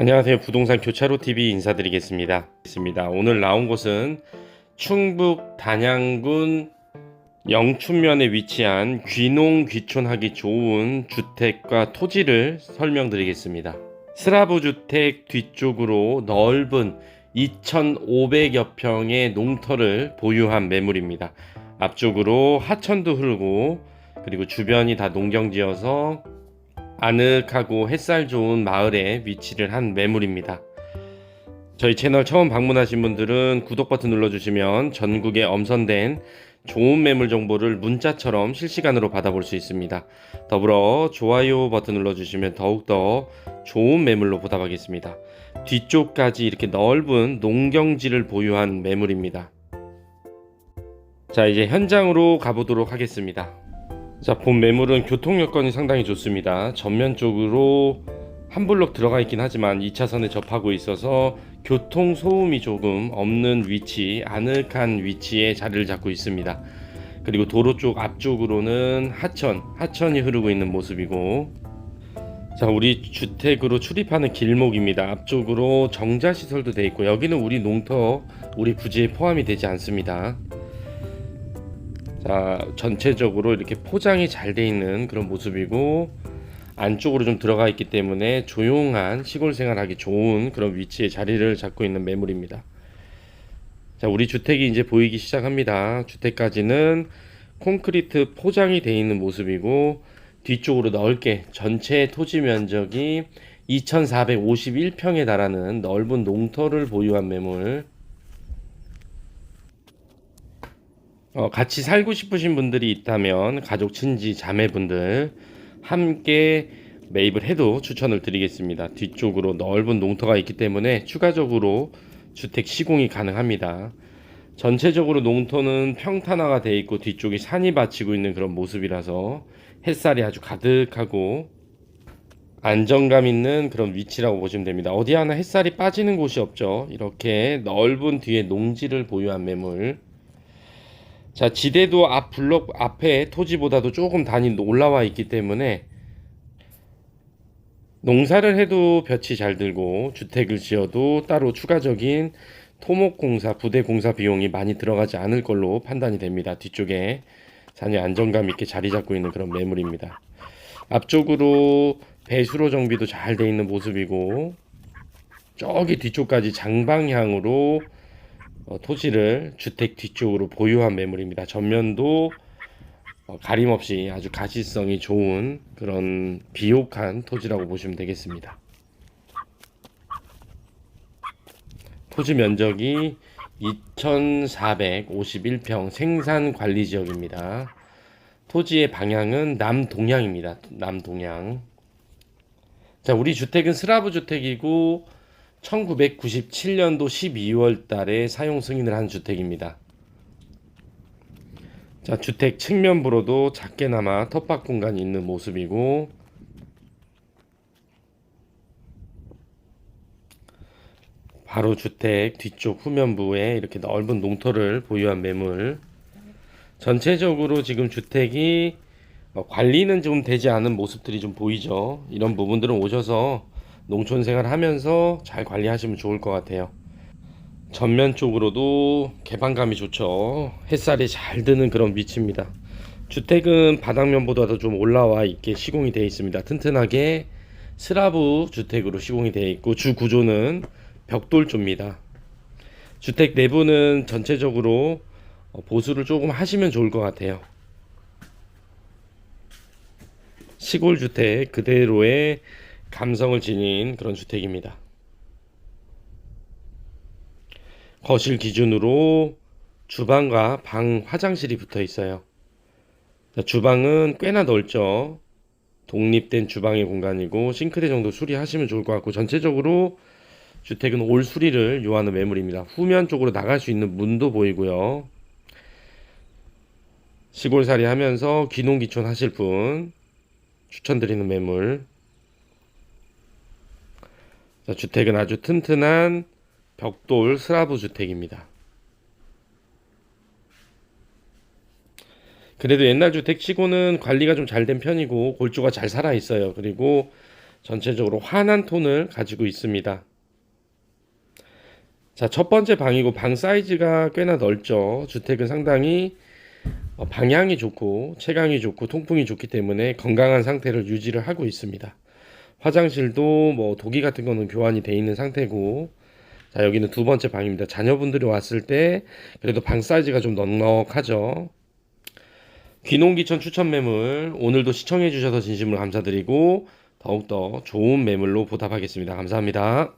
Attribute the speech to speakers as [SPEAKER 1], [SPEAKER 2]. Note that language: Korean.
[SPEAKER 1] 안녕하세요. 부동산 교차로 TV 인사드리겠습니다. 있습니다. 오늘 나온 곳은 충북 단양군 영춘면에 위치한 귀농 귀촌하기 좋은 주택과 토지를 설명드리겠습니다. 스라브 주택 뒤쪽으로 넓은 2,500여 평의 농터를 보유한 매물입니다. 앞쪽으로 하천도 흐르고 그리고 주변이 다 농경지여서 아늑하고 햇살 좋은 마을에 위치를 한 매물입니다. 저희 채널 처음 방문하신 분들은 구독 버튼 눌러주시면 전국에 엄선된 좋은 매물 정보를 문자처럼 실시간으로 받아볼 수 있습니다. 더불어 좋아요 버튼 눌러주시면 더욱더 좋은 매물로 보답하겠습니다. 뒤쪽까지 이렇게 넓은 농경지를 보유한 매물입니다. 자, 이제 현장으로 가보도록 하겠습니다. 자, 본 매물은 교통 여건이 상당히 좋습니다. 전면 쪽으로 한 블록 들어가 있긴 하지만 2차선에 접하고 있어서 교통 소음이 조금 없는 위치, 아늑한 위치에 자리를 잡고 있습니다. 그리고 도로 쪽 앞쪽으로는 하천, 하천이 흐르고 있는 모습이고 자, 우리 주택으로 출입하는 길목입니다. 앞쪽으로 정자 시설도 돼 있고 여기는 우리 농터, 우리 부지에 포함이 되지 않습니다. 자, 전체적으로 이렇게 포장이 잘 돼 있는 그런 모습이고 안쪽으로 좀 들어가 있기 때문에 조용한 시골 생활하기 좋은 그런 위치에 자리를 잡고 있는 매물입니다. 자, 우리 주택이 이제 보이기 시작합니다. 주택까지는 콘크리트 포장이 돼 있는 모습이고 뒤쪽으로 넓게 전체 토지 면적이 2,451평에 달하는 넓은 농터를 보유한 매물. 어, 같이 살고 싶으신 분들이 있다면 가족, 친지, 자매분들 함께 매입을 해도 추천을 드리겠습니다. 뒤쪽으로 넓은 농터가 있기 때문에 추가적으로 주택 시공이 가능합니다. 전체적으로 농토는 평탄화가 되어 있고 뒤쪽이 산이 받치고 있는 그런 모습이라서 햇살이 아주 가득하고 안정감 있는 그런 위치라고 보시면 됩니다. 어디 하나 햇살이 빠지는 곳이 없죠. 이렇게 넓은 뒤에 농지를 보유한 매물. 자, 지대도 앞 블록 앞에 토지보다도 조금 단위 올라와 있기 때문에 농사를 해도 볕이 잘 들고 주택을 지어도 따로 추가적인 토목공사, 부대공사 비용이 많이 들어가지 않을 걸로 판단이 됩니다. 뒤쪽에 산이 안정감 있게 자리 잡고 있는 그런 매물입니다. 앞쪽으로 배수로 정비도 잘 돼 있는 모습이고 저기 뒤쪽까지 장방향으로 어, 토지를 주택 뒤쪽으로 보유한 매물입니다. 전면도 어, 가림 없이 아주 가시성이 좋은 그런 비옥한 토지라고 보시면 되겠습니다. 토지 면적이 2,451평 생산 관리 지역입니다. 토지의 방향은 남동향입니다. 남동향. 자, 우리 주택은 스라브 주택이고 1997년도 12월 달에 사용 승인을 한 주택입니다. 자, 주택 측면부로도 작게나마 텃밭 공간이 있는 모습이고 바로 주택 뒤쪽 후면부에 이렇게 넓은 농터를 보유한 매물. 전체적으로 지금 주택이 어, 관리는 좀 되지 않은 모습들이 좀 보이죠. 이런 부분들은 오셔서 농촌 생활 하면서 잘 관리하시면 좋을 것 같아요. 전면 쪽으로도 개방감이 좋죠. 햇살이 잘 드는 그런 위치입니다. 주택은 바닥면보다도 좀 올라와 있게 시공이 되어 있습니다. 튼튼하게 스라브 주택으로 시공이 되어 있고 주 구조는 벽돌조입니다. 주택 내부는 전체적으로 어, 보수를 조금 하시면 좋을 것 같아요. 시골 주택 그대로의 감성을 지닌 그런 주택입니다. 거실 기준으로 주방과 방 화장실이 붙어 있어요. 자, 주방은 꽤나 넓죠. 독립된 주방의 공간이고 싱크대 정도 수리하시면 좋을 것 같고 전체적으로 주택은 올 수리를 요하는 매물입니다. 후면 쪽으로 나갈 수 있는 문도 보이고요. 시골살이 하면서 귀농귀촌 하실 분 추천드리는 매물. 자, 주택은 아주 튼튼한 벽돌 스라브 주택입니다. 그래도 옛날 주택 치고는 관리가 좀 잘 된 편이고 골조가 잘 살아 있어요. 그리고 전체적으로 환한 톤을 가지고 있습니다. 자, 첫 번째 방이고 방 사이즈가 꽤나 넓죠. 주택은 상당히 어, 방향이 좋고 채광이 좋고 통풍이 좋기 때문에 건강한 상태를 유지를 하고 있습니다. 화장실도 뭐 도기 같은 거는 교환이 돼 있는 상태고 자, 여기는 두 번째 방입니다. 자녀분들이 왔을 때 그래도 방 사이즈가 좀 넉넉하죠. 귀농귀촌 추천 매물 오늘도 시청해 주셔서 진심으로 감사드리고 더욱더 좋은 매물로 보답하겠습니다. 감사합니다.